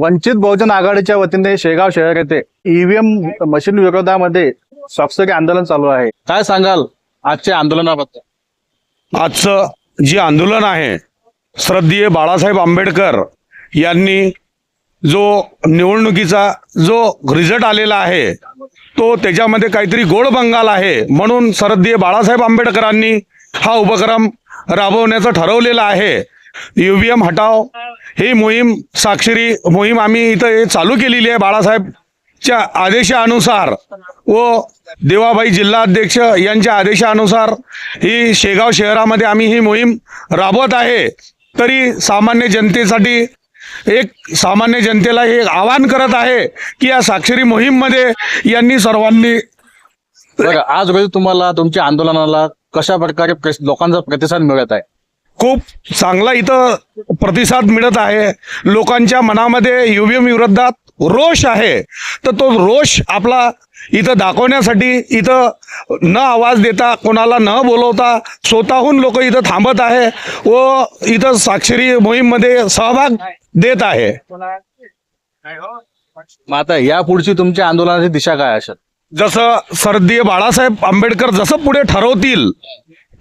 वंचित बहुजन आघाडीच्या वतीने शेगाव शहर येथे ईव्हीएम मशीन विरोधामध्ये स्वाक्षरी आंदोलन चालू आहे. काय सांगाल आजच्या आंदोलनाबद्दल? आजचं जे आंदोलन आहे श्रद्धेय बाळासाहेब आंबेडकर यांनी जो निवडणुकीचा जो रिझल्ट आलेला आहे तो त्याच्यामध्ये काहीतरी गोड बंगाल आहे म्हणून श्रद्धेय बाळासाहेब आंबेडकरांनी हा उपक्रम राबवण्याचं ठरवलेलं आहे. ईव्हीएम हटाव ही. मोहीम साक्षरी मोहीम आम्ही इथं हे चालू केलेली आहे बाळासाहेबच्या आदेशानुसार. व देवाबाई जिल्हाध्यक्ष यांच्या आदेशानुसार ही शेगाव शहरामध्ये आम्ही ही मोहीम राबवत आहे. तरी सामान्य जनतेसाठी एक सामान्य जनतेला हे आवाहन करत आहे की या साक्षरी मोहीममध्ये यांनी सर्वांनी आज रोजी तुम्हाला तुमच्या आंदोलनाला कशा प्रकारे लोकांचा प्रतिसाद मिळत आहे? खूप चांगला इथं प्रतिसाद मिळत आहे. लोकांच्या मनामध्ये युव्हीएम विरोधात रोष आहे. तर तो रोष आपला इथं दाखवण्यासाठी इथं न आवाज देता कोणाला न बोलवता स्वतःहून लोक इथं थांबत आहे व इथं साक्षरी मोहीममध्ये सहभाग देत आहे. मग आता या पुढची तुमच्या आंदोलनाची दिशा काय असेल? जसं सर्दीय बाळासाहेब आंबेडकर जसं पुढे ठरवतील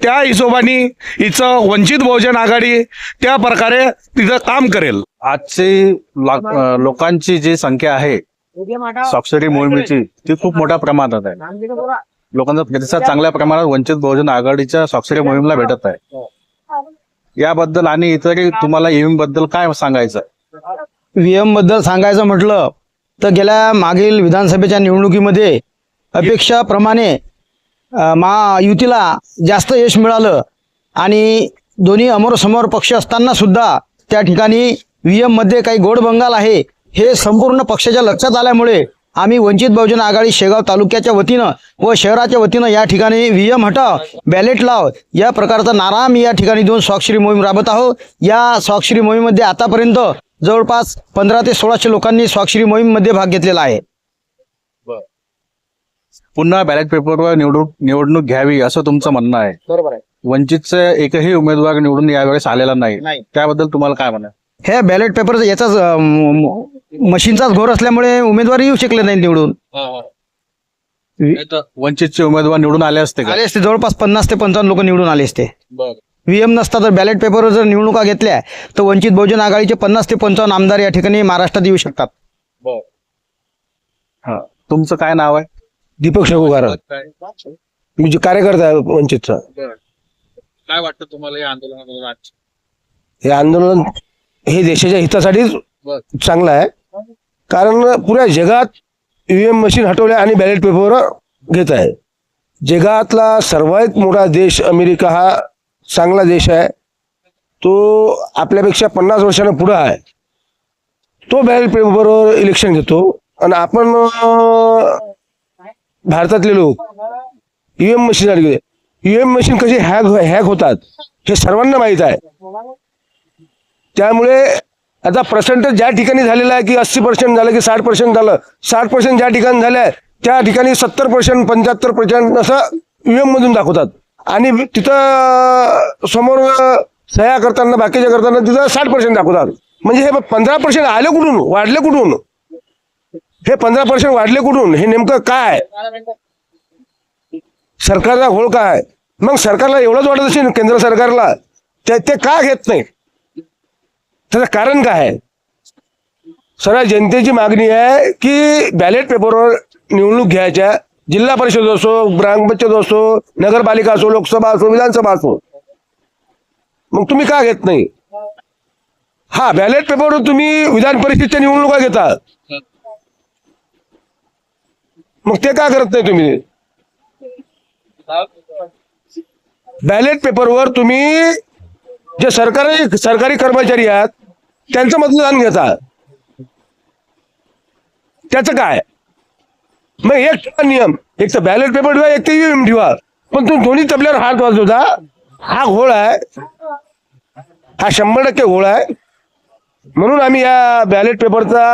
त्या हिशोबाने हिचं वंचित बहुजन आघाडी त्या प्रकारे तिथं काम करेल. आजची लोकांची जी संख्या आहे स्वाक्षरी मोहिमेची ती खूप मोठ्या प्रमाणात आहे. लोकांचा प्रतिसाद चांगल्या प्रमाणात वंचित बहुजन आघाडीच्या स्वाक्षरी मोहिमेला भेटत आहे. याबद्दल आणि इतरही तुम्हाला ईव्हीएमबद्दल काय सांगायचं? व्हीएमबद्दल सांगायचं म्हटलं तर गेल्या मागील विधानसभेच्या निवडणुकीमध्ये अपेक्षाप्रमाणे महायुतीला जास्त यश मिळालं आणि दोन्ही अमोरसमोर पक्ष असताना सुद्धा त्या ठिकाणी व्ही एममध्ये काही गोड बंगाल आहे हे संपूर्ण पक्षाच्या लक्षात आल्यामुळे आम्ही वंचित बहुजन आघाडी शेगाव तालुक्याच्या वतीनं व शहराच्या वतीनं या ठिकाणी व्ही एम हटाव बॅलेट लाव या प्रकारचा नारा आम्ही या ठिकाणी देऊन स्वाक्षरी मोहीम राबत आहोत. या स्वाक्षरी मोहीममध्ये आतापर्यंत जवळपास पंधरा ते सोळाशे लोकांनी स्वाक्षरी मोहीममध्ये भाग घेतलेला आहे. पुन्हा बॅलेट पेपरवर निवडणूक निवडणूक घ्यावी असं तुमचं म्हणणं आहे. बरोबर आहे. वंचितचे एकही उमेदवार निवडून यावेळेस आलेला नाही. नाही. त्याबद्दल तुम्हाला काय म्हणा हे बॅलेट पेपरचा याचाच अं, म- म- मशीनचाच घोर असल्यामुळे उमेदवार येऊ शकले नाही निवडून वंचितचे उमेदवार निवडून आले असते का? आले असते. जवळपास पन्नास ते पंचावन्न लोक निवडून आले असते. बरं. व्हीएम नसता तर बॅलेट पेपरवर जर निवडणुका घेतल्या तर वंचित बहुजन आघाडीचे पन्नास ते पंचावन्न आमदार या ठिकाणी महाराष्ट्रात येऊ शकतात. हा. तुमचं काय नाव आहे? दीपक शेगोगार मी जे कार्यकर्ता आहे वंचितचा. काय वाटतं तुम्हाला या आंदोलनाबद्दल आज? हे आंदोलन हे देशाच्या हितासाठीच बर. चांगलं आहे. कारण पुऱ्या जगात ईव्हीएम मशीन हटवल्या आणि बॅलेट पेपर घेत आहे. जगातला सर्वात मोठा देश अमेरिका हा चांगला देश आहे. तो आपल्यापेक्षा पन्नास वर्षांना पुढं आहे. तो बॅलेट पेपरवर इलेक्शन घेतो. आणि आपण अं, भारतातले लोक ईव्हीएम मशीन ईव्हीएम मशीन कशी हॅक हॅक होतात हे सर्वांना माहीत आहे. त्यामुळे आता पर्सेंटेज ज्या ठिकाणी झालेला आहे की अस्सी पर्सेंट झालं की साठ पर्सेंट झालं साठ पर्सेंट ज्या ठिकाणी झालं आहे त्या ठिकाणी सत्तर पर्सेंट पंच्याहत्तर पर्सेंट असं ईव्हीएम मधून दाखवतात. आणि तिथं समोर सह्या करताना बाकीच्या करताना तिथं साठ पर्सेंट दाखवतात. म्हणजे हे पंधरा पर्सेंट आले कुठून? वाढले कुठून? हे पंधरा पर्सेंट वाढले कुठून? हे नेमकं काय? सरकारचा घोळ काय? मग सरकारला एवढंच वाटत असेल केंद्र सरकारला ते ते का घेत नाही? त्याचं कारण काय आहे? सर्व जनतेची मागणी आहे की बॅलेट पेपरवर निवडणूक घ्यायच्या. जिल्हा परिषद असो ग्रामपंचायत असो नगरपालिका असो लोकसभा असो विधानसभा असो. मग तुम्ही का घेत नाही? हा बॅलेट पेपरवर तुम्ही विधान परिषदच्या निवडणुका घेता. मग ते का करत नाही तुम्ही? बॅलेट पेपरवर तुम्ही जे सरकारी सरकारी कर्मचारी आहात त्यांचं मतदान घेता. त्याचं काय? मग एक नियम एक तर बॅलेट पेपर ठेवा एक तर ईव्हीएम ठेवा. पण तुम्ही दोन्ही तबल्यावर हात वाजवता. हा घोळ आहे. हा शंभर टक्के घोळ आहे. म्हणून आम्ही या बॅलेट पेपरचा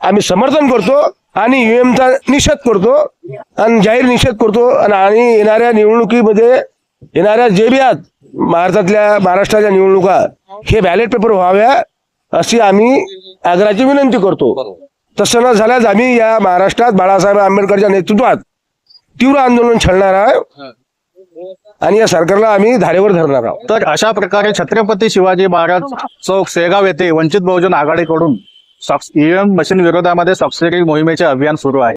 आम्ही समर्थन करतो आणि ईव्हीएमचा निषेध करतो आणि जाहीर निषेध करतो आणि येणाऱ्या निवडणुकीमध्ये येणाऱ्या जे बी आहेत भारतातल्या महाराष्ट्राच्या निवडणुका हे बॅलेट पेपर व्हाव्या अशी आम्ही आग्राची विनंती करतो. तसं न झाल्यास आम्ही या महाराष्ट्रात बाळासाहेब आंबेडकरच्या नेतृत्वात तीव्र आंदोलन छळणार आहे आणि या सरकारला आम्ही धारेवर धरणार आहोत. तर अशा प्रकारे छत्रपती शिवाजी महाराज चौक सेगाव येथे वंचित बहुजन आघाडीकडून ईव्हीएम मशीन विरोधामध्ये सबसिडी मोहिमेचे अभियान सुरू आहे.